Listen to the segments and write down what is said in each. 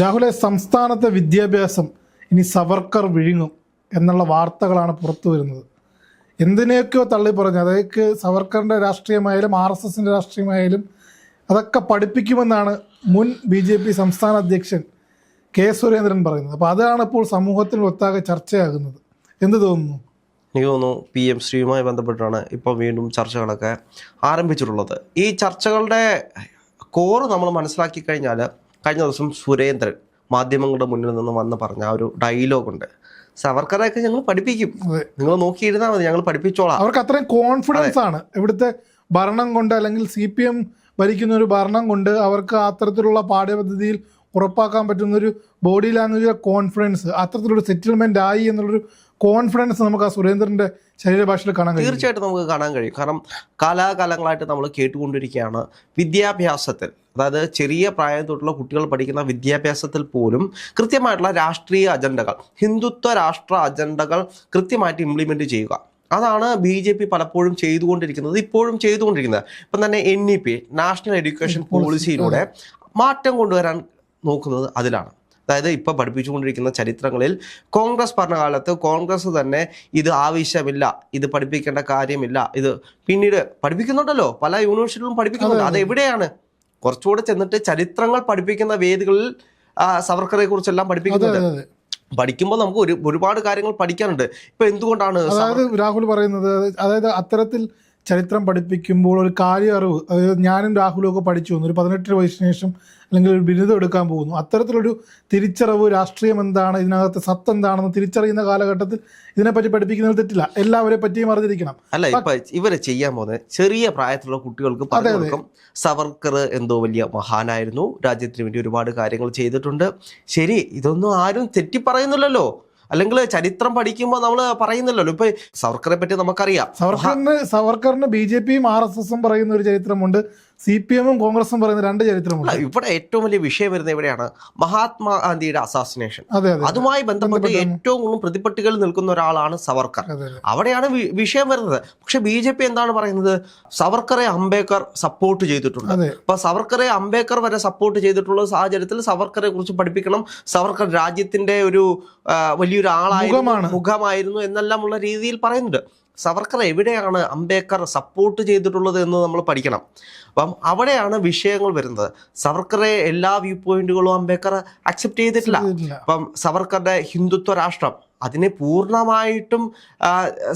രാഹുലെ സംസ്ഥാനത്തെ വിദ്യാഭ്യാസം ഇനി സവർക്കർ വിഴുങ്ങും എന്നുള്ള വാർത്തകളാണ് പുറത്തു വരുന്നത്. എന്തിനെയൊക്കെയോ തള്ളി പറഞ്ഞു. അതായത് സവർക്കറിന്റെ രാഷ്ട്രീയമായാലും ആർ എസ് എസിന്റെ രാഷ്ട്രീയമായാലും അതൊക്കെ പഠിപ്പിക്കുമെന്നാണ് മുൻ ബി ജെ പി സംസ്ഥാന അധ്യക്ഷൻ കെ സുരേന്ദ്രൻ പറയുന്നത്. അപ്പോൾ അതാണ് ഇപ്പോൾ സമൂഹത്തിൽ ഒത്താകെ ചർച്ചയാകുന്നത്. എന്ത് തോന്നുന്നു? എനിക്ക് തോന്നുന്നു പി എം ശ്രീയുമായി ബന്ധപ്പെട്ടാണ് ഇപ്പോൾ വീണ്ടും ചർച്ചകളൊക്കെ ആരംഭിച്ചിട്ടുള്ളത്. ഈ ചർച്ചകളുടെ കോറ് നമ്മൾ മനസ്സിലാക്കി കഴിഞ്ഞാൽ കഴിഞ്ഞ ദിവസം സുരേന്ദ്രൻ മാധ്യമങ്ങളുടെ മുന്നിൽ നിന്ന് വന്ന് പറഞ്ഞ ആ ഒരു ഡയലോഗുണ്ട് സവർക്കറെയൊക്കെ ഞങ്ങൾ പഠിപ്പിക്കും. നിങ്ങൾ നോക്കിയിരുന്നാൽ മതി ഞങ്ങൾ പഠിപ്പിച്ചോളാം. അവർക്ക് അത്രയും കോൺഫിഡൻസ് ആണ്. ഇവിടുത്തെ ഭരണം കൊണ്ട് അല്ലെങ്കിൽ സി പി എം ഭരിക്കുന്ന ഒരു ഭരണം കൊണ്ട് അവർക്ക് അത്തരത്തിലുള്ള പാഠ്യപദ്ധതിയിൽ ഉറപ്പാക്കാൻ പറ്റുന്ന ഒരു ബോഡി ലാംഗ്വേജ് കോൺഫിഡൻസ് അത്തരത്തിലൊരു സെറ്റിൽമെന്റ് ആയി എന്നുള്ളൊരു കോൺഫിഡൻസ് നമുക്ക് ആ സുരേന്ദ്രന്റെ ശരീരഭാഷയിൽ കാണാൻ കഴിയും. തീർച്ചയായിട്ടും നമുക്ക് കാണാൻ കഴിയും. കാരണം കാലാകാലങ്ങളായിട്ട് നമ്മൾ കേട്ടുകൊണ്ടിരിക്കുകയാണ് വിദ്യാഭ്യാസത്തിൽ. അതായത് ചെറിയ പ്രായം തൊട്ടുള്ള കുട്ടികൾ പഠിക്കുന്ന വിദ്യാഭ്യാസത്തിൽ പോലും കൃത്യമായിട്ടുള്ള രാഷ്ട്രീയ അജണ്ടകൾ ഹിന്ദുത്വ രാഷ്ട്ര അജണ്ടകൾ കൃത്യമായിട്ട് ഇംപ്ലിമെന്റ് ചെയ്യുക. അതാണ് ബി ജെ പി പലപ്പോഴും ചെയ്തുകൊണ്ടിരിക്കുന്നത് ഇപ്പോഴും ചെയ്തുകൊണ്ടിരിക്കുന്നത്. ഇപ്പം തന്നെ N E P national education പോളിസിയിലൂടെ മാറ്റം കൊണ്ടുവരാൻ നോക്കുന്നത് അതിലാണ്. അതായത് ഇപ്പൊ പഠിപ്പിച്ചുകൊണ്ടിരിക്കുന്ന ചരിത്രങ്ങളിൽ കോൺഗ്രസ് ഭരണകാലത്ത് കോൺഗ്രസ് തന്നെ ഇത് ആവശ്യമില്ല ഇത് പഠിപ്പിക്കേണ്ട കാര്യമില്ല ഇത് പിന്നീട് പഠിപ്പിക്കുന്നുണ്ടല്ലോ പല യൂണിവേഴ്സിറ്റികളും പഠിപ്പിക്കുന്നുണ്ട്. അത് എവിടെയാണ് കുറച്ചുകൂടെ ചെന്നിട്ട് ചരിത്രങ്ങൾ പഠിപ്പിക്കുന്ന വേദികളിൽ സവർക്കറെ കുറിച്ചെല്ലാം പഠിപ്പിക്കുന്നുണ്ട്. പഠിക്കുമ്പോൾ നമുക്ക് ഒരു ഒരുപാട് കാര്യങ്ങൾ പഠിക്കാനുണ്ട്. ഇപ്പൊ എന്തുകൊണ്ടാണ് അതായത് രാഹുൽ പറയുന്നത് അതായത് അത്തരത്തിൽ ചരിത്രം പഠിപ്പിക്കുമ്പോൾ ഒരു കാര്യ അറിവ് അതായത് ഞാനും രാഹുലും ഒക്കെ പഠിച്ചു വന്നു ഒരു പതിനെട്ട് വയസ്സിന് ശേഷം അല്ലെങ്കിൽ ഒരു ബിരുദം എടുക്കാൻ പോകുന്നു. അത്തരത്തിലൊരു തിരിച്ചറിവ് രാഷ്ട്രീയം എന്താണ് ഇതിനകത്ത് സത്ത് എന്താണെന്ന് തിരിച്ചറിയുന്ന കാലഘട്ടത്തിൽ ഇതിനെപ്പറ്റി പഠിപ്പിക്കുന്നത് തെറ്റില്ല. എല്ലാവരെ പറ്റിയും അറിഞ്ഞിരിക്കണം. അല്ല ഇപ്പൊ ഇവരെ ചെയ്യാൻ പോകുന്നത് ചെറിയ പ്രായത്തിലുള്ള കുട്ടികൾക്ക് പറഞ്ഞു സവർക്കർ എന്തോ വലിയ മഹാനായിരുന്നു. രാജ്യത്തിന് വേണ്ടി ഒരുപാട് കാര്യങ്ങൾ ചെയ്തിട്ടുണ്ട്. ശരി ഇതൊന്നും ആരും തെറ്റി പറയുന്നില്ലല്ലോ അല്ലെങ്കിൽ ചരിത്രം പഠിക്കുമ്പോൾ നമ്മൾ പറയുന്നില്ലല്ലോ ഇപ്പൊ സവർക്കറെ പറ്റി നമുക്കറിയാം. സവർക്കറിന് സവർക്കറിന് ബി ജെ പിയും ആർ എസ് എസും പറയുന്ന ഒരു ചരിത്രമുണ്ട്. സി പി എമ്മും കോൺഗ്രസും പറയുന്ന രണ്ട് ചരിത്രമുണ്ട്. ഇവിടെ ഏറ്റവും വലിയ വിഷയം വരുന്നത് എവിടെയാണ്? മഹാത്മാഗാന്ധിയുടെ അസാസിനേഷൻ. അതെ അതെ അതുമായി ബന്ധപ്പെട്ട് ഏറ്റവും കൂടുതൽ പ്രതിപട്ടികൾ നിൽക്കുന്ന ഒരാളാണ് സവർക്കർ. അവിടെയാണ് വിഷയം വരുന്നത്. പക്ഷെ ബി ജെ പി എന്താണ് പറയുന്നത്? സവർക്കറെ അംബേദ്കർ സപ്പോർട്ട് ചെയ്തിട്ടുണ്ട്. അപ്പൊ സവർക്കറെ അംബേദ്കർ വരെ സപ്പോർട്ട് ചെയ്തിട്ടുള്ള സാഹചര്യത്തിൽ സവർക്കറെ കുറിച്ച് പഠിപ്പിക്കണം. സവർക്കർ രാജ്യത്തിന്റെ ഒരു വലിയൊരു ആളായിരുന്നു. മുഖമായിരുന്നു എന്നെല്ലാം ഉള്ള രീതിയിൽ പറയുന്നുണ്ട്. സവർക്കർ എവിടെയാണ് അംബേദ്കർ സപ്പോർട്ട് ചെയ്തിട്ടുള്ളത് എന്ന് നമ്മൾ പഠിക്കണം. അപ്പം അവിടെയാണ് വിഷയങ്ങൾ വരുന്നത്. സവർക്കറെ എല്ലാ വ്യൂ പോയിന്റുകളും അംബേദ്കർ അക്സെപ്റ്റ് ചെയ്തിട്ടില്ല. അപ്പം സവർക്കറുടെ ഹിന്ദുത്വ രാഷ്ട്രം അതിനെ പൂർണമായിട്ടും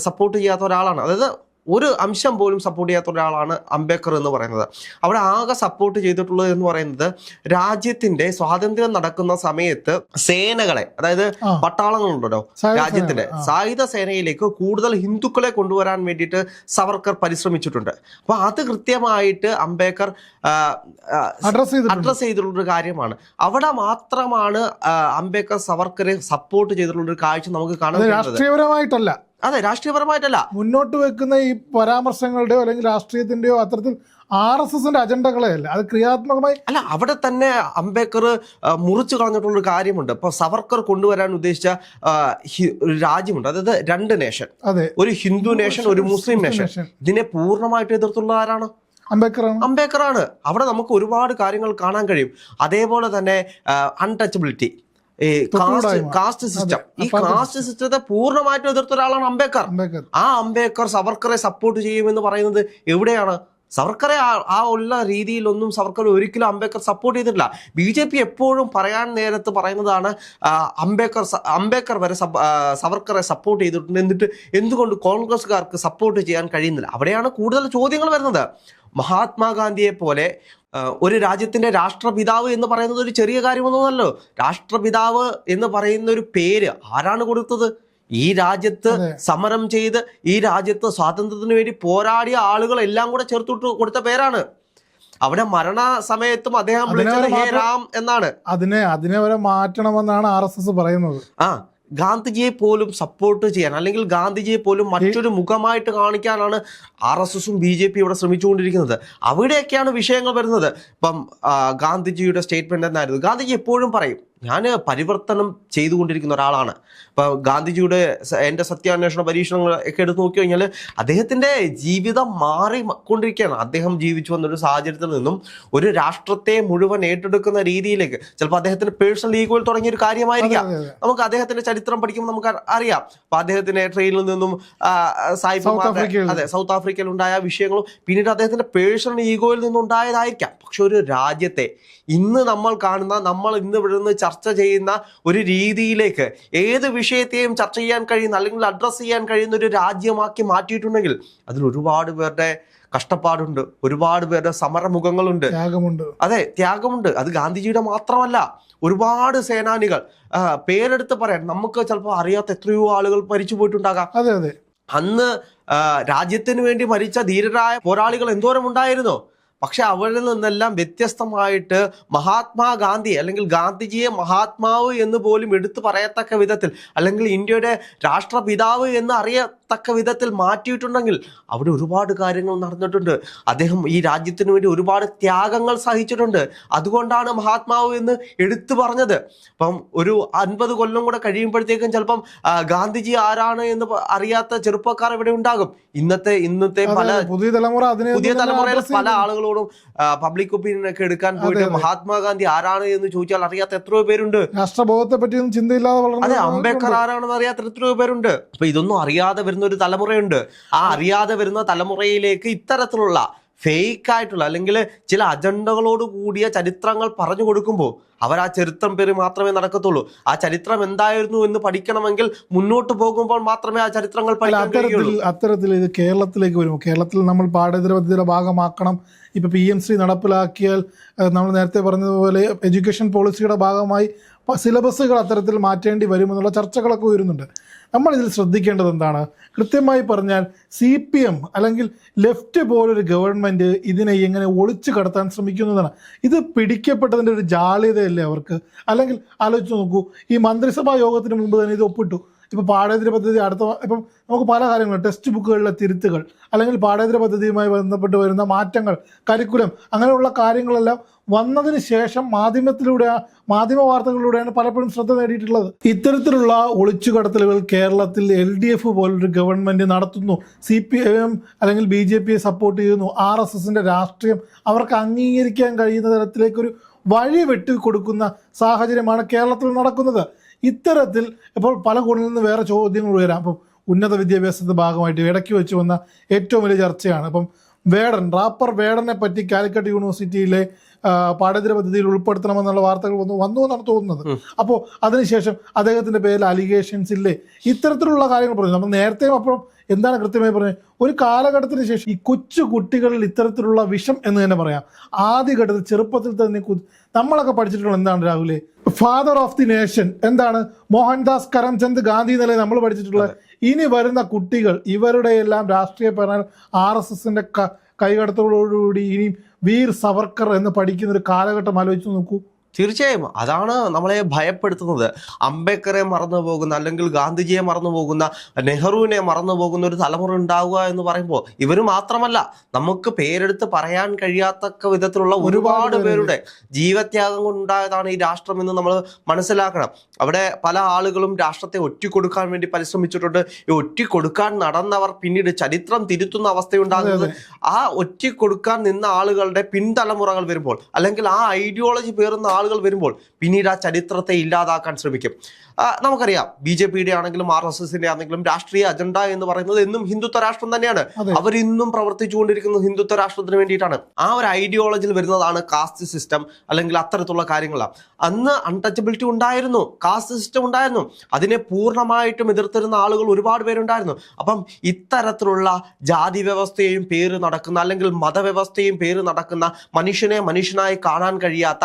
സപ്പോർട്ട് ചെയ്യാത്ത ഒരാളാണ്. അതായത് ഒരു അംശം പോലും സപ്പോർട്ട് ചെയ്യാത്ത ഒരാളാണ് അംബേദ്കർ എന്ന് പറയുന്നത്. അവിടെ ആകെ സപ്പോർട്ട് ചെയ്തിട്ടുള്ളത് എന്ന് പറയുന്നത് രാജ്യത്തിന്റെ സ്വാതന്ത്ര്യം നടക്കുന്ന സമയത്ത് സേനകളെ അതായത്. പട്ടാളങ്ങളുണ്ടല്ലോ രാജ്യത്തിന്റെ സായുധ സേനയിലേക്ക് കൂടുതൽ ഹിന്ദുക്കളെ കൊണ്ടുവരാൻ വേണ്ടിയിട്ട് സവർക്കർ പരിശ്രമിച്ചിട്ടുണ്ട്. അപ്പൊ അത് കൃത്യമായിട്ട് അംബേദ്കർ അഡ്രസ് ചെയ്തിട്ടുള്ള ഒരു കാര്യമാണ്. അവിടെ മാത്രമാണ് അംബേദ്കർ സവർക്കറെ സപ്പോർട്ട് ചെയ്തിട്ടുള്ള ഒരു കാഴ്ച നമുക്ക് കാണാൻ രാഷ്ട്രീയപരമായിട്ടല്ല. അതെ രാഷ്ട്രീയപരമായിട്ടല്ല. മുന്നോട്ട് വെക്കുന്ന ഈ പരാമർശങ്ങളുടെയോ അല്ലെങ്കിൽ രാഷ്ട്രീയത്തിന്റെയോ അത്തരത്തിൽ ആർ എസ് എസിന്റെ അജണ്ടകളെ അല്ല അത് ക്രിയാത്മകമായി അല്ല അവിടെ തന്നെ അംബേദ്കർ മുറിച്ചു കളഞ്ഞിട്ടുള്ള ഒരു കാര്യമുണ്ട്. ഇപ്പൊ സവർക്കർ കൊണ്ടുവരാൻ ഉദ്ദേശിച്ച രാജ്യമുണ്ട്. അതായത് രണ്ട് നേഷൻ. അതെ. ഒരു ഹിന്ദു നേഷൻ ഒരു മുസ്ലിം നേഷൻ. ഇതിനെ പൂർണമായിട്ട് എതിർത്തുള്ള ആരാണ്? അംബേദ്കറാണ്. അംബേദ്കർ ആണ് അവിടെ നമുക്ക് ഒരുപാട് കാര്യങ്ങൾ കാണാൻ കഴിയും. അതേപോലെ തന്നെ അൺടച്ചബിലിറ്റി കാസ്റ്റ് സിസ്റ്റം. ഈ കാസ്റ്റ് സിസ്റ്റത്തെ പൂർണമായിട്ടും എതിർത്ത ഒരാളാണ് അംബേദ്കർ. ആ അംബേദ്കർ സവർക്കറെ സപ്പോർട്ട് ചെയ്യുമെന്ന് പറയുന്നത് എവിടെയാണ്? സവർക്കറെ ആ- ഉള്ള രീതിയിലൊന്നും സവർക്കർ ഒരിക്കലും അംബേദ്കർ സപ്പോർട്ട് ചെയ്തിട്ടില്ല. ബി ജെ പി എപ്പോഴും പറയാൻ നേരത്ത് പറയുന്നതാണ് അംബേദ്കർ അംബേദ്കർ വരെ സവർക്കറെ സപ്പോർട്ട് ചെയ്തിട്ടുണ്ട് എന്നിട്ട് എന്തുകൊണ്ട് കോൺഗ്രസ്സുകാർക്ക് സപ്പോർട്ട് ചെയ്യാൻ കഴിയുന്നില്ല? അവിടെയാണ് കൂടുതൽ ചോദ്യങ്ങൾ വരുന്നത്. മഹാത്മാഗാന്ധിയെ പോലെ ഒരു രാജ്യത്തിന്റെ രാഷ്ട്രപിതാവ് എന്ന് പറയുന്നത് ഒരു ചെറിയ കാര്യമൊന്നുമല്ലോ രാഷ്ട്രപിതാവ് എന്ന് പറയുന്ന ഒരു പേര് ആരാണ് കൊടുത്തത്? ഈ രാജ്യത്ത് സമരം ചെയ്ത് ഈ രാജ്യത്ത് സ്വാതന്ത്ര്യത്തിന് വേണ്ടി പോരാടിയ ആളുകളെല്ലാം കൂടെ ചേർത്തിട്ട് കൊടുത്ത പേരാണ്. അവിടെ മരണ സമയത്തും അദ്ദേഹം വിളിച്ചത് ഹേ രാം എന്നാണ്. അതിനെ അതിനെ വരെ മാറ്റണമെന്നാണ് ആർ എസ് എസ് പറയുന്നത്. ആ ഗാന്ധിജിയെ പോലും സപ്പോർട്ട് ചെയ്യാൻ അല്ലെങ്കിൽ ഗാന്ധിജിയെ പോലും മറ്റൊരു മുഖമായിട്ട് കാണിക്കാനാണ് ആർ എസ് എസും ബി ജെ പി ഇവിടെ ശ്രമിച്ചുകൊണ്ടിരിക്കുന്നത്. അവിടെയൊക്കെയാണ് വിഷയങ്ങൾ വരുന്നത്. ഇപ്പം ഗാന്ധിജിയുടെ സ്റ്റേറ്റ്മെന്റ് എന്നായിരുന്നു ഗാന്ധിജി എപ്പോഴും പറയും ഞാൻ പരിവർത്തനം ചെയ്തുകൊണ്ടിരിക്കുന്ന ഒരാളാണ്. ഇപ്പൊ ഗാന്ധിജിയുടെ എന്റെ എന്റെ സത്യാന്വേഷണ പരീക്ഷണങ്ങൾ ഒക്കെ എടുത്ത് നോക്കി കഴിഞ്ഞാൽ അദ്ദേഹത്തിന്റെ ജീവിതം മാറി കൊണ്ടിരിക്കുകയാണ്. അദ്ദേഹം ജീവിച്ചു വന്ന ഒരു സാഹചര്യത്തിൽ നിന്നും ഒരു രാഷ്ട്രത്തെ മുഴുവൻ ഏറ്റെടുക്കുന്ന രീതിയിലേക്ക് ചിലപ്പോൾ അദ്ദേഹത്തിന്റെ പേഴ്സണൽ ഈഗോയിൽ തുടങ്ങിയ ഒരു കാര്യമായിരിക്കാം. നമുക്ക് അദ്ദേഹത്തിന്റെ ചരിത്രം പഠിക്കുമ്പോൾ നമുക്ക് അറിയാം. അപ്പൊ അദ്ദേഹത്തിന്റെ ട്രെയിനിൽ നിന്നും സായിപ്പുമാരുടെ- അതെ സൗത്ത് ആഫ്രിക്കയിൽ ഉണ്ടായ വിഷയങ്ങളും പിന്നീട് അദ്ദേഹത്തിന്റെ പേഴ്സണൽ ഈഗോയിൽ നിന്നുണ്ടായതായിരിക്കാം. പക്ഷെ ഒരു രാജ്യത്തെ ഇന്ന് നമ്മൾ കാണുന്ന നമ്മൾ ഇന്ന് ഇവിടുന്ന് ചർച്ച ചെയ്യുന്ന ഒരു രീതിയിലേക്ക് ഏത് വിഷയത്തെയും ചർച്ച ചെയ്യാൻ കഴിയുന്ന അല്ലെങ്കിൽ അഡ്രസ്സ് ചെയ്യാൻ കഴിയുന്ന ഒരു രാജ്യമാക്കി മാറ്റിയിട്ടുണ്ടെങ്കിൽ അതിൽ ഒരുപാട് പേരുടെ കഷ്ടപ്പാടുണ്ട് ഒരുപാട് പേരുടെ സമരമുഖങ്ങളുണ്ട്. ത്യാഗമുണ്ട്. അതെ ത്യാഗമുണ്ട്. അത് ഗാന്ധിജിയുടെ മാത്രമല്ല ഒരുപാട് സേനാനികൾ പേരെടുത്ത് പറയാൻ നമുക്ക് ചിലപ്പോൾ അറിയാത്ത എത്രയോ ആളുകൾ മരിച്ചു പോയിട്ടുണ്ടാകാം. അതെ അതെ. അന്ന് രാജ്യത്തിന് വേണ്ടി മരിച്ച ധീരരായ പോരാളികൾ എന്തോരം ഉണ്ടായിരുന്നു? പക്ഷെ അവരിൽ നിന്നെല്ലാം വ്യത്യസ്തമായിട്ട് മഹാത്മാഗാന്ധി അല്ലെങ്കിൽ ഗാന്ധിജിയെ മഹാത്മാവ് എന്ന് പോലും എടുത്തു പറയത്തക്ക വിധത്തിൽ അല്ലെങ്കിൽ ഇന്ത്യയുടെ രാഷ്ട്രപിതാവ് എന്ന് അറിയത്തക്ക വിധത്തിൽ മാറ്റിയിട്ടുണ്ടെങ്കിൽ അവിടെ ഒരുപാട് കാര്യങ്ങൾ നടന്നിട്ടുണ്ട്. അദ്ദേഹം ഈ രാജ്യത്തിന് വേണ്ടി ഒരുപാട് ത്യാഗങ്ങൾ സഹിച്ചിട്ടുണ്ട്. അതുകൊണ്ടാണ് മഹാത്മാവ് എന്ന് എടുത്തു പറഞ്ഞത്. അപ്പം ഒരു അൻപത് കൊല്ലം കൂടെ കഴിയുമ്പോഴത്തേക്കും ചിലപ്പം ഗാന്ധിജി ആരാണ് എന്ന് അറിയാത്ത ചെറുപ്പക്കാർ ഇവിടെ ഉണ്ടാകും. ഇന്നത്തെ ഇന്നത്തെ പല പുതിയ തലമുറ പുതിയ തലമുറയിലെ പല ചെയ്യുന്നില്ല. ആളുകളോടും പബ്ലിക് ഒപ്പീനിയൻ ഒക്കെ എടുക്കാൻ പോയിട്ട് മഹാത്മാഗാന്ധി ആരാണ് എന്ന് ചോദിച്ചാൽ അറിയാത്ത എത്രയോ പേരുണ്ട്. രാഷ്ട്രബോധത്തെ പറ്റിയൊന്നും ചിന്തയില്ലാതെ അതെ അംബേദ്കർ ആരാണെന്ന് അറിയാത്ത എത്രയോ പേരുണ്ട്. അപ്പൊ ഇതൊന്നും അറിയാതെ വരുന്ന ഒരു തലമുറയുണ്ട്. ആ അറിയാതെ വരുന്ന തലമുറയിലേക്ക് ഇത്തരത്തിലുള്ള ഫേക്ക് ആയിട്ടുള്ള അല്ലെങ്കിൽ ചില അജണ്ടകളോട് കൂടിയ ചരിത്രങ്ങൾ പറഞ്ഞു കൊടുക്കുമ്പോൾ അവർ ആ ചരിത്രം പേര് മാത്രമേ നടക്കത്തുള്ളൂ. ആ ചരിത്രം എന്തായിരുന്നു എന്ന് പഠിക്കണമെങ്കിൽ മുന്നോട്ട് പോകുമ്പോൾ മാത്രമേ ആ ചരിത്രങ്ങൾ അത്തരത്തിൽ അത്തരത്തിൽ ഇത് കേരളത്തിലേക്ക് വരുമ്പോൾ കേരളത്തിൽ നമ്മൾ പാഠ്യേതര പദ്ധതിയുടെ ഭാഗമാക്കണം. ഇപ്പൊ പി എം ശ്രീ നടപ്പിലാക്കിയാൽ നമ്മൾ നേരത്തെ പറഞ്ഞതുപോലെ എഡ്യൂക്കേഷൻ പോളിസിയുടെ ഭാഗമായി സിലബസുകൾ അത്തരത്തിൽ മാറ്റേണ്ടി വരുമെന്നുള്ള ചർച്ചകളൊക്കെ ഉയരുന്നുണ്ട്. നമ്മൾ ഇതിൽ ശ്രദ്ധിക്കേണ്ടത് എന്താണ്? കൃത്യമായി പറഞ്ഞാൽ സി പി എം അല്ലെങ്കിൽ ലെഫ്റ്റ് പോലൊരു ഗവൺമെന്റ് ഇതിനെ എങ്ങനെ ഒളിച്ചു കടത്താൻ ശ്രമിക്കുന്നതാണ്. ഇത് പിടിക്കപ്പെട്ടതിന്റെ ഒരു ജാള്യതയല്ലേ അവർക്ക്? അല്ലെങ്കിൽ ആലോചിച്ച് നോക്കൂ ഈ മന്ത്രിസഭാ യോഗത്തിന് മുമ്പ് തന്നെ ഇത് ഒപ്പിട്ടു. ഇപ്പോൾ പാഠേതര പദ്ധതി അടുത്ത ഇപ്പം നമുക്ക് പല കാര്യങ്ങളും ടെക്സ്റ്റ് ബുക്കുകളിലെ തിരുത്തുകൾ അല്ലെങ്കിൽ പാഠേതര പദ്ധതിയുമായി ബന്ധപ്പെട്ട് വരുന്ന മാറ്റങ്ങൾ കരിക്കുലം അങ്ങനെയുള്ള കാര്യങ്ങളെല്ലാം വന്നതിന് ശേഷം മാധ്യമത്തിലൂടെ മാധ്യമ വാർത്തകളിലൂടെയാണ് പലപ്പോഴും ശ്രദ്ധ നേടിയിട്ടുള്ളത്. ഇത്തരത്തിലുള്ള ഒളിച്ചുകടത്തലുകൾ കേരളത്തിൽ എൽ ഡി എഫ് പോലൊരു ഗവൺമെന്റ് നടത്തുന്നു. സി പി എം അല്ലെങ്കിൽ ബി ജെ പിയെ സപ്പോർട്ട് ചെയ്യുന്നു. ആർ എസ് എസിന്റെ രാഷ്ട്രീയം അവർക്ക് അംഗീകരിക്കാൻ കഴിയുന്ന തരത്തിലേക്കൊരു വഴി വെട്ടി കൊടുക്കുന്ന സാഹചര്യമാണ് കേരളത്തിൽ നടക്കുന്നത്. ഇത്തരത്തിൽ ഇപ്പോൾ പല കോണിൽ നിന്ന് വേറെ ചോദ്യങ്ങൾ ഉയരാം. അപ്പം ഉന്നത വിദ്യാഭ്യാസത്തിന്റെ ഭാഗമായിട്ട് ഇടയ്ക്ക് വെച്ച് വന്ന ഏറ്റവും വലിയ ചർച്ചയാണ്. അപ്പം വേടൻ റാപ്പർ വേടനെ പറ്റി കാലിക്കറ്റ് യൂണിവേഴ്സിറ്റിയിലെ പാഠ്യതര പദ്ധതിയിൽ ഉൾപ്പെടുത്തണമെന്നുള്ള വാർത്തകൾ വന്നു വന്നു എന്നാണ് തോന്നുന്നത്. അപ്പോൾ അതിനുശേഷം അദ്ദേഹത്തിന്റെ പേരിൽ അലിഗേഷൻസ് ഇല്ലേ? ഇത്തരത്തിലുള്ള കാര്യങ്ങൾ പറഞ്ഞു. നമ്മൾ നേരത്തെയും അപ്പുറം എന്താണ് കൃത്യമായി പറഞ്ഞത്? ഒരു കാലഘട്ടത്തിന് ശേഷം ഈ കൊച്ചു കുട്ടികളിൽ ഇത്തരത്തിലുള്ള വിഷം എന്ന് തന്നെ പറയാം. ആദ്യഘട്ടത്തിൽ ചെറുപ്പത്തിൽ തന്നെ നമ്മളൊക്കെ പഠിച്ചിട്ടുള്ള എന്താണ് രാഹുലേ? ഫാദർ ഓഫ് ദി നേഷൻ എന്താണ്? മോഹൻദാസ് കരംചന്ദ് ഗാന്ധി എന്നല്ലേ നമ്മൾ പഠിച്ചിട്ടുള്ളത്? ഇനി വരുന്ന കുട്ടികൾ ഇവരുടെ എല്ലാം രാഷ്ട്രീയ പറഞ്ഞാൽ ആർ എസ് എസിന്റെ കൈകടത്തോടുകൂടി ഇനി വീർ സവർക്കർ എന്ന് പഠിക്കുന്ന ഒരു കാലഘട്ടം ആലോചിച്ച് നോക്കൂ. തീർച്ചയായും. അതാണ് നമ്മളെ ഭയപ്പെടുത്തുന്നത്. അംബേദ്കറെ മറന്നു പോകുന്ന അല്ലെങ്കിൽ ഗാന്ധിജിയെ മറന്നു പോകുന്ന നെഹ്റുവിനെ മറന്നു പോകുന്ന ഒരു തലമുറ ഉണ്ടാവുക എന്ന് പറയുമ്പോൾ ഇവർ മാത്രമല്ല നമുക്ക് പേരെടുത്ത് പറയാൻ കഴിയാത്തക്ക വിധത്തിലുള്ള ഒരുപാട് പേരുടെ ജീവത്യാഗം കൊണ്ടുണ്ടായതാണ് ഈ രാഷ്ട്രം എന്ന് നമ്മൾ മനസ്സിലാക്കണം. അവിടെ പല ആളുകളും രാഷ്ട്രത്തെ ഒറ്റിക്കൊടുക്കാൻ വേണ്ടി പരിശ്രമിച്ചിട്ടുണ്ട്. ഈ ഒറ്റിക്കൊടുക്കാൻ നടന്നവർ പിന്നീട് ചരിത്രം തിരുത്തുന്ന അവസ്ഥയുണ്ടാകുന്നത്. ആ ഒറ്റിക്കൊടുക്കാൻ നിന്ന ആളുകളുടെ പിൻതലമുറകൾ വരുമ്പോൾ അല്ലെങ്കിൽ ആ ഐഡിയോളജി പേറുന്ന ആളുകൾ വരുമ്പോൾ പിന്നീട് ആ ചരിത്രത്തെ ഇല്ലാതാക്കാൻ ശ്രമിക്കും. നമുക്കറിയാം ബി ജെ പിയുടെ ആണെങ്കിലും ആർ എസ് എസിന്റെ ആണെങ്കിലും രാഷ്ട്രീയ അജണ്ട എന്ന് പറയുന്നത് എന്നും ഹിന്ദുത്വ രാഷ്ട്രം തന്നെയാണ്. അവരിന്നും പ്രവർത്തിച്ചുകൊണ്ടിരിക്കുന്നത് ഹിന്ദുത്വ രാഷ്ട്രത്തിന് വേണ്ടിയിട്ടാണ്. ആ ഒരു ഐഡിയോളജിയിൽ വരുന്നതാണ് കാസ്റ്റ് സിസ്റ്റം അല്ലെങ്കിൽ അത്തരത്തിലുള്ള കാര്യങ്ങളാണ് അന്ന് അൺടച്ചബിലിറ്റി ഉണ്ടായിരുന്നു കാസ്റ്റ് സിസ്റ്റം ഉണ്ടായിരുന്നു. അതിനെ പൂർണമായിട്ടും എതിർത്തിരുന്ന ആളുകൾ ഒരുപാട് പേരുണ്ടായിരുന്നു. അപ്പം ഇത്തരത്തിലുള്ള ജാതി വ്യവസ്ഥയും പേര് നടക്കുന്ന അല്ലെങ്കിൽ മതവ്യവസ്ഥയും പേര് നടക്കുന്ന മനുഷ്യനെ മനുഷ്യനായി കാണാൻ കഴിയാത്ത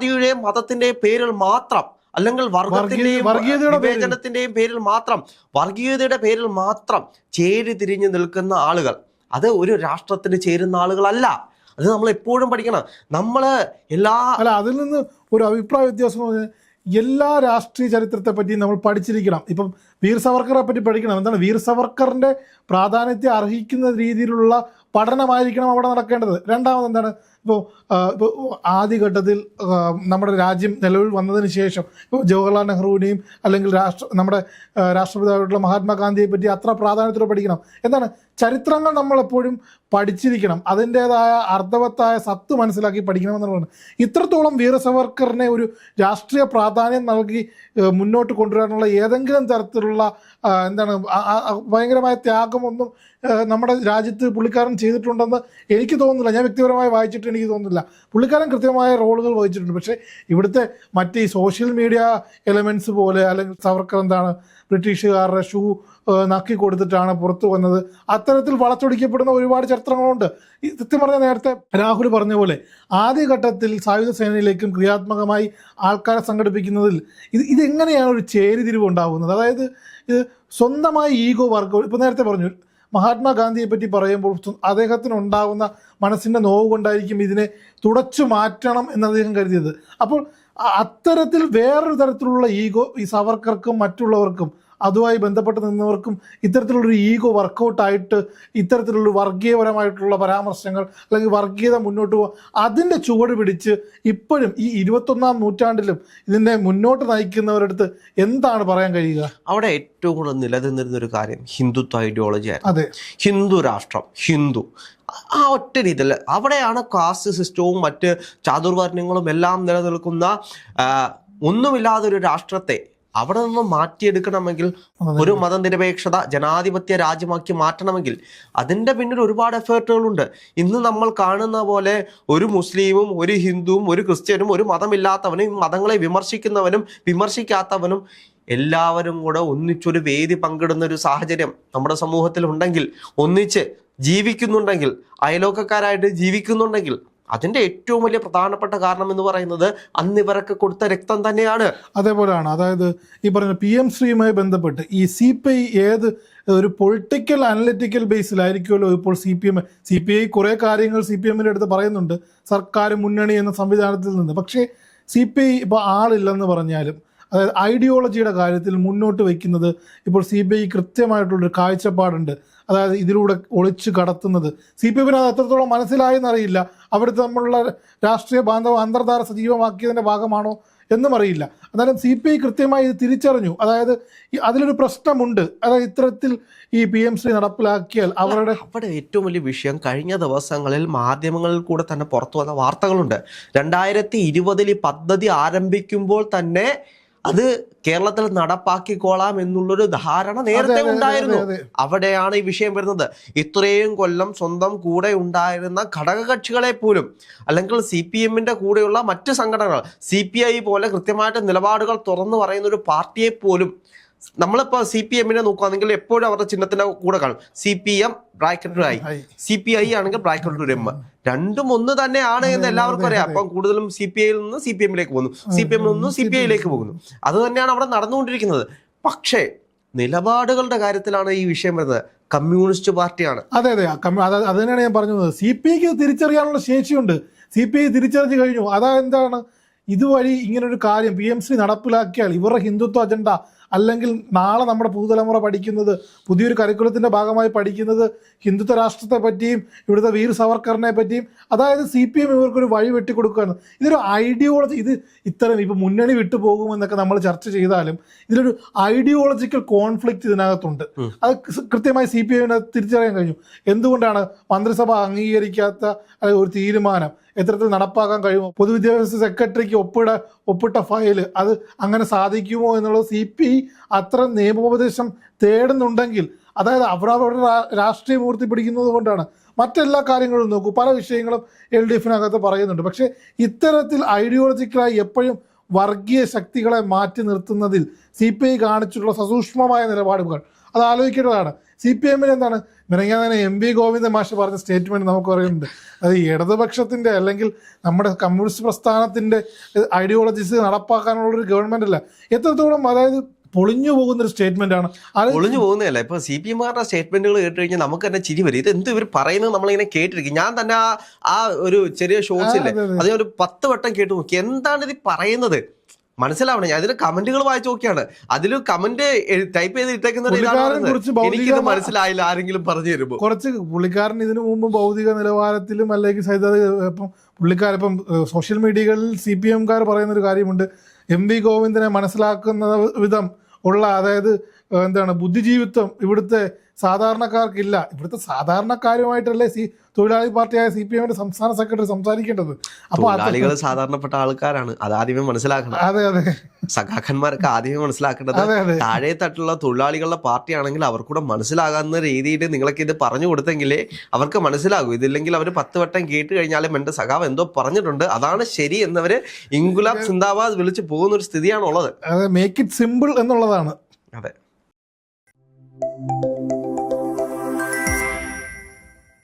ജാതിയുടെയും മതത്തിന്റെയും പേരിൽ മാത്രം അല്ലെങ്കിൽ വർഗത്തിന്റെയും. വിവേചനത്തിന്റെയും പേരിൽ മാത്രം വർഗീയതയുടെ പേരിൽ മാത്രം ചേരി തിരിഞ്ഞു നിൽക്കുന്ന ആളുകൾ. അത് ഒരു രാഷ്ട്രത്തിന് ചേരുന്ന ആളുകളല്ല. അത് നമ്മൾ എപ്പോഴും പഠിക്കണം. നമ്മൾ എല്ലാ അല്ല അതിൽ നിന്ന് ഒരു അഭിപ്രായ വ്യത്യാസം എല്ലാ രാഷ്ട്രീയ ചരിത്രത്തെ പറ്റി നമ്മൾ പഠിച്ചിരിക്കണം. ഇപ്പം വീർ സവർക്കറെ പറ്റി പഠിക്കണം. എന്താണ്? വീർ സവർക്കറിന്റെ പ്രാധാന്യത്തെ അർഹിക്കുന്ന രീതിയിലുള്ള പഠനമായിരിക്കണം അവിടെ നടക്കേണ്ടത്. രണ്ടാമത് എന്താണ്? ഇപ്പോൾ ഇപ്പോൾ ആദ്യഘട്ടത്തിൽ നമ്മുടെ രാജ്യം നിലവിൽ വന്നതിന് ശേഷം ഇപ്പോൾ ജവഹർലാൽ നെഹ്റുവിനെയും അല്ലെങ്കിൽ രാഷ്ട്ര നമ്മുടെ രാഷ്ട്രപിതാവായിട്ടുള്ള മഹാത്മാഗാന്ധിയെ പറ്റി അത്ര പ്രാധാന്യത്തോടെ പഠിക്കണം. എന്താണ്? ചരിത്രങ്ങൾ നമ്മളെപ്പോഴും പഠിച്ചിരിക്കണം. അതിന്റേതായ അർത്ഥവത്തായ സത്ത് മനസ്സിലാക്കി പഠിക്കണം എന്നുള്ളതാണ്. ഇത്രത്തോളം വീര സവർക്കറിനെ ഒരു രാഷ്ട്രീയ പ്രാധാന്യം നൽകി മുന്നോട്ട് കൊണ്ടുവരാനുള്ള ഏതെങ്കിലും തരത്തിലുള്ള ആ, എന്താണ് ഭയങ്കരമായ ത്യാഗമൊന്നും നമ്മുടെ രാജ്യത്ത് പുള്ളിക്കാരൻ ചെയ്തിട്ടുണ്ടെന്ന് എനിക്ക് തോന്നുന്നില്ല. ഞാൻ വ്യക്തിപരമായി വായിച്ചിട്ട് എനിക്ക് തോന്നുന്നില്ല. പുള്ളിക്കാരൻ കൃത്യമായ റോളുകൾ വഹിച്ചിട്ടുണ്ട്. പക്ഷേ ഇവിടുത്തെ മറ്റ് ഈ സോഷ്യൽ മീഡിയ എലമെന്റ്സ് പോലെ അല്ലെങ്കിൽ സവർക്കർ എന്താണ് ബ്രിട്ടീഷുകാരുടെ ഷൂ നക്കി കൊടുത്തിട്ടാണ് പുറത്തു വന്നത്. അത്തരത്തിൽ വളച്ചൊടിക്കപ്പെടുന്ന ഒരുപാട് ചരിത്രങ്ങളുണ്ട്. സത്യം പറഞ്ഞ നേരത്തെ രാഹുൽ പറഞ്ഞ പോലെ ആദ്യഘട്ടത്തിൽ സായുധ സേനയിലേക്കും ക്രിയാത്മകമായി ആൾക്കാരെ സംഘടിപ്പിക്കുന്നതിൽ ഇത് ഇതെങ്ങനെയാണ് ഒരു ചേരിതിരിവ് ഉണ്ടാകുന്നത് അതായത് ഇത് സ്വന്തമായി ഈഗോ വർക്ക് ഇപ്പം നേരത്തെ പറഞ്ഞു മഹാത്മാഗാന്ധിയെ പറ്റി പറയുമ്പോൾ അദ്ദേഹത്തിന് ഉണ്ടാകുന്ന മനസ്സിന്റെ നോവ് കൊണ്ടായിരിക്കും ഇതിനെ തുടച്ചു മാറ്റണം എന്ന് അദ്ദേഹം കരുതിയത്. അപ്പോൾ അത്തരത്തിൽ വേറൊരു തരത്തിലുള്ള ഈഗോ ഈ സവർക്കർക്കും മറ്റുള്ളവർക്കും അതുമായി ബന്ധപ്പെട്ട് നിന്നവർക്കും ഇത്തരത്തിലുള്ളൊരു ഈഗോ വർക്കൗട്ടായിട്ട് ഇത്തരത്തിലുള്ള വർഗീയപരമായിട്ടുള്ള പരാമർശങ്ങൾ അല്ലെങ്കിൽ വർഗീയത മുന്നോട്ട് പോകുക അതിന്റെ ചുവട് പിടിച്ച് ഇപ്പോഴും ഈ ഇരുപത്തൊന്നാം നൂറ്റാണ്ടിലും ഇതിനെ മുന്നോട്ട് നയിക്കുന്നവരടുത്ത് എന്താണ് പറയാൻ കഴിയുക? അവിടെ ഏറ്റവും കൂടുതൽ നിലനിന്നിരുന്ന ഒരു കാര്യം ഹിന്ദുത്വ ഐഡിയോളജി ആയിരുന്നു. അതെ. ഹിന്ദു രാഷ്ട്രം ഹിന്ദു. ആ ഒറ്റ രീതിയിൽ അവിടെയാണ് കാസ്റ്റ് സിസ്റ്റവും മറ്റ് ചാതുർവർണങ്ങളും എല്ലാം നിലനിൽക്കുന്ന ഒന്നുമില്ലാതൊരു ഒന്നുമില്ലാതെ ഒരു രാഷ്ട്രത്തെ അവിടെ നിന്ന് മാറ്റിയെടുക്കണമെങ്കിൽ ഒരു മതനിരപേക്ഷത ജനാധിപത്യ രാജ്യമാക്കി മാറ്റണമെങ്കിൽ അതിന്റെ പിന്നിൽ ഒരുപാട് എഫേർട്ടുകളുണ്ട് ഇന്ന് നമ്മൾ കാണുന്ന പോലെ ഒരു മുസ്ലിമും ഒരു ഹിന്ദുവും ഒരു ക്രിസ്ത്യനും ഒരു മതമില്ലാത്തവനും ഈ മതങ്ങളെ വിമർശിക്കുന്നവനും വിമർശിക്കാത്തവനും എല്ലാവരും കൂടെ ഒന്നിച്ചൊരു വേദി പങ്കിടുന്ന ഒരു സാഹചര്യം നമ്മുടെ സമൂഹത്തിൽ ഉണ്ടെങ്കിൽ ഒന്നിച്ച് ജീവിക്കുന്നുണ്ടെങ്കിൽ അയലോക്കക്കാരായിട്ട് ജീവിക്കുന്നുണ്ടെങ്കിൽ അതിന്റെ ഏറ്റവും വലിയ പ്രധാനപ്പെട്ട കാരണം എന്ന് പറയുന്നത് അന്ന് ഇവരൊക്കെ കൊടുത്ത രക്തം തന്നെയാണ്. അതേപോലെയാണ്. അതായത് ഈ പറഞ്ഞ പി എം ശ്രീയുമായി ബന്ധപ്പെട്ട് ഈ സി പി ഐ ഏത് ഒരു പൊളിറ്റിക്കൽ അനലിറ്റിക്കൽ ബേസിലായിരിക്കുമല്ലോ ഇപ്പോൾ C P M C P I കുറേ കാര്യങ്ങൾ സി പി എമ്മിന്റെ അടുത്ത് പറയുന്നുണ്ട്. സർക്കാർ മുന്നണി എന്ന സംവിധാനത്തിൽ നിന്ന്. പക്ഷേ സി പി ഐ ഇപ്പോൾ ആളില്ലെന്ന് പറഞ്ഞാലും അതായത് ഐഡിയോളജിയുടെ കാര്യത്തിൽ മുന്നോട്ട് വയ്ക്കുന്നത് ഇപ്പോൾ സി ബി ഐ കൃത്യമായിട്ടുള്ളൊരു കാഴ്ചപ്പാടുണ്ട്. അതായത് ഇതിലൂടെ ഒളിച്ച് കടത്തുന്നത്. സി പി എമ്മിന് അത് എത്രത്തോളം മനസ്സിലായെന്നറിയില്ല. അവിടുത്തെ നമ്മളുള്ള രാഷ്ട്രീയ ബാന്ധവം അന്തർധാര സജീവമാക്കിയതിന്റെ ഭാഗമാണോ എന്നും അറിയില്ല. എന്നാലും സി പി ഐ കൃത്യമായി ഇത് തിരിച്ചറിഞ്ഞു. അതായത് അതിലൊരു പ്രശ്നമുണ്ട്. അതായത് ഇത്തരത്തിൽ ഈ പി എം ശ്രീ നടപ്പിലാക്കിയാൽ അവരുടെ അവിടെ ഏറ്റവും വലിയ വിഷയം കഴിഞ്ഞ ദിവസങ്ങളിൽ മാധ്യമങ്ങളിൽ കൂടെ തന്നെ പുറത്തു വന്ന വാർത്തകളുണ്ട്. രണ്ടായിരത്തി ഇരുപതിൽ ഈ പദ്ധതി ആരംഭിക്കുമ്പോൾ തന്നെ അത് കേരളത്തിൽ നടപ്പാക്കിക്കോളാം എന്നുള്ളൊരു ധാരണ നേരത്തെ ഉണ്ടായിരുന്നു. അവിടെയാണ് ഈ വിഷയം വരുന്നത് ഇത്രയും കൊല്ലം സ്വന്തം കൂടെ ഉണ്ടായിരുന്ന ഘടകകക്ഷികളെ പോലും അല്ലെങ്കിൽ സി പി എമ്മിന്റെ കൂടെയുള്ള മറ്റ് സംഘടനകൾ സി പി ഐ പോലെ കൃത്യമായിട്ട് നിലപാടുകൾ തുറന്നു പറയുന്ന ഒരു പാർട്ടിയെ പോലും നമ്മളിപ്പോൾ സി പി എമ്മിനെ നോക്കുകയാണെങ്കിൽ എപ്പോഴും അവരുടെ ചിഹ്നത്തിന്റെ കൂടെ കാണും C P M bracket I. C P I ആണെങ്കിൽ ബ്രാക്കറ്റ് ഒരു എം രണ്ടും ഒന്ന് തന്നെയാണ് എന്ന് എല്ലാവർക്കും അറിയാം അപ്പം കൂടുതലും സി പി ഐയിൽ നിന്ന് സി പി എമ്മിലേക്ക് പോകുന്നു സി പി എമ്മിൽ നിന്ന് സി പി ഐയിലേക്ക് പോകുന്നു അത് തന്നെയാണ് അവിടെ നടന്നുകൊണ്ടിരിക്കുന്നത് പക്ഷേ നിലപാടുകളുടെ കാര്യത്തിലാണ് ഈ വിഷയം വരുന്നത് കമ്മ്യൂണിസ്റ്റ് പാർട്ടിയാണ് അതെ അത് അത് തന്നെയാണ് ഞാൻ പറഞ്ഞത് സി പി ഐക്ക് തിരിച്ചറിയാനുള്ള ശേഷിയുണ്ട് സി പി ഐ തിരിച്ചറിഞ്ഞു കഴിഞ്ഞു അതാ എന്താണ് ഇതുവഴി ഇങ്ങനൊരു കാര്യം പി എം സി നടപ്പിലാക്കിയാൽ ഇവരുടെ ഹിന്ദുത്വ അജണ്ട അല്ലെങ്കിൽ നാളെ നമ്മുടെ പുതുതലമുറ പഠിക്കുന്നത് പുതിയൊരു കരിക്കുലത്തിന്റെ ഭാഗമായി പഠിക്കുന്നത് ഹിന്ദുത്വ രാഷ്ട്രത്തെ പറ്റിയും ഇവിടുത്തെ വീർ സവർക്കറിനെ പറ്റിയും അതായത് സി പി എം ഇവർക്കൊരു വഴി വെട്ടിക്കൊടുക്കുകയാണ്. ഇതൊരു ഐഡിയോളജി ഇത് ഇത്തരം ഇപ്പോൾ മുന്നണി വിട്ടു പോകുമെന്നൊക്കെ നമ്മൾ ചർച്ച ചെയ്താലും ഇതിലൊരു ഐഡിയോളജിക്കൽ കോൺഫ്ലിക്റ്റ് ഇതിനകത്തുണ്ട്. അത് കൃത്യമായി സി പി എമ്മിനെ തിരിച്ചറിയാൻ കഴിഞ്ഞു. എന്തുകൊണ്ടാണ് മന്ത്രിസഭ അംഗീകരിക്കാത്ത അല്ലെങ്കിൽ ഒരു തീരുമാനം എത്തരത്തിൽ നടപ്പാക്കാൻ കഴിയുമോ? പൊതുവിദ്യാഭ്യാസ സെക്രട്ടറിക്ക് ഒപ്പിട ഒപ്പിട്ട ഫയൽ അത് അങ്ങനെ സാധിക്കുമോ എന്നുള്ളത് സി പി ഐ അത്ര നിയമോപദേശം തേടുന്നുണ്ടെങ്കിൽ അതായത് അവരവരുടെ അവരുടെ രാഷ്ട്രീയ മൂർത്തി പിടിക്കുന്നത് കൊണ്ടാണ്. മറ്റെല്ലാ കാര്യങ്ങളും നോക്കൂ. പല വിഷയങ്ങളും എൽ ഡി എഫിനകത്ത് പറയുന്നുണ്ട്. പക്ഷേ ഇത്തരത്തിൽ ഐഡിയോളജിക്കലായി എപ്പോഴും വർഗീയ ശക്തികളെ മാറ്റി നിർത്തുന്നതിൽ സി പി ഐ കാണിച്ചിട്ടുള്ള സസൂക്ഷ്മമായ നിലപാടുകൾ. അത് ആലോചിക്കേണ്ടതാണ്. സി പി എമ്മിന് എന്താണ്? മിനങ്ങാതെ എം വി ഗോവിന്ദ മാഷ് പറഞ്ഞ സ്റ്റേറ്റ്മെന്റ് നമുക്ക് പറയുന്നുണ്ട്. അത് ഇടതുപക്ഷത്തിന്റെ അല്ലെങ്കിൽ നമ്മുടെ കമ്മ്യൂണിസ്റ്റ് പ്രസ്ഥാനത്തിന്റെ ഐഡിയോളജീസ് നടപ്പാക്കാനുള്ള ഒരു ഗവൺമെന്റ് അല്ല എത്രത്തോളം അതായത് പൊളിഞ്ഞു പോകുന്ന ഒരു സ്റ്റേറ്റ്മെന്റ് ആണ്. പൊളിഞ്ഞു പോകുന്നതല്ല. ഇപ്പൊ സി പി എമ്മാരുടെ സ്റ്റേറ്റ്മെന്റുകൾ കേട്ട് കഴിഞ്ഞാൽ നമുക്ക് തന്നെ ചിരി വരും ഇത് എന്ത് ഇവർ പറയുന്നത് നമ്മളിങ്ങനെ കേട്ടിരിക്കും. ഞാൻ തന്നെ ആ ആ ഒരു ചെറിയ ഷോർട്സ് ഇല്ലേ അതെ, ഒരു പത്ത് വട്ടം കേട്ട് നോക്കി. എന്താണ് ഇത് പറയുന്നത്? മനസ്സിലാവണം ഞാൻ ഇതിന് കമന്റുകൾ വായിച്ചു നോക്കിയാണ്. അതിൽ കമന്റ് ടൈപ്പ് ചെയ്ത് ഇട്ടേക്കുന്ന എനിക്കിത് മനസ്സിലായില്ല ആരെങ്കിലും പറഞ്ഞു തരുമ്പോ. കുറച്ച് പുള്ളിക്കാരൻ ഇതിനു മുമ്പ് ഭൗതിക നിലവാരത്തിലും അല്ലെങ്കിൽ സഹിത ഇപ്പം പുള്ളിക്കാരൻ ഇപ്പം സോഷ്യൽ മീഡിയകളിൽ സി പി എംകാർ പറയുന്ന ഒരു കാര്യമുണ്ട്. എം വി ഗോവിന്ദനെ മനസ്സിലാക്കുന്ന വിധം ഉള്ള അതായത് എന്താണ് ബുദ്ധിജീവിത്വം ഇവിടുത്തെ സാധാരണക്കാർക്കില്ല. ഇവിടുത്തെ സാധാരണക്കാരുമായിട്ടല്ലേ സി തൊഴിലാളി പാർട്ടിയായ സി പി എമ്മിന്റെ സംസ്ഥാന സെക്രട്ടറി സംസാരിക്കേണ്ടത്? അപ്പൊ അത് തൊഴിലാളികൾ സാധാരണപ്പെട്ട ആൾക്കാരാണ്. അത് ആദ്യമേ മനസ്സിലാക്കണം. അതെ അതെ. സഖാക്കന്മാരൊക്കെ ആദ്യമേ മനസ്സിലാക്കേണ്ടത് താഴെ തട്ടുള്ള തൊഴിലാളികളുടെ പാർട്ടിയാണെങ്കിൽ അവർക്കൂടെ മനസ്സിലാകാവുന്ന രീതിയിൽ നിങ്ങളൊക്കെ ഇത് പറഞ്ഞു കൊടുത്തെങ്കിലേ അവർക്ക് മനസ്സിലാകൂ. ഇതില്ലെങ്കിൽ അവർ പത്ത് വട്ടം കേട്ട് കഴിഞ്ഞാലും എന്റെ സഖാവ് എന്തോ പറഞ്ഞിട്ടുണ്ട്. അതാണ് ശരി എന്നവര് ഇംഗുലാബ് സിന്ദാബാദ് വിളിച്ചു പോകുന്ന ഒരു സ്ഥിതിയാണുള്ളത്. അതെ മേക്ക് ഇറ്റ് സിമ്പിൾ എന്നുള്ളതാണ്. അതെ. Thank you.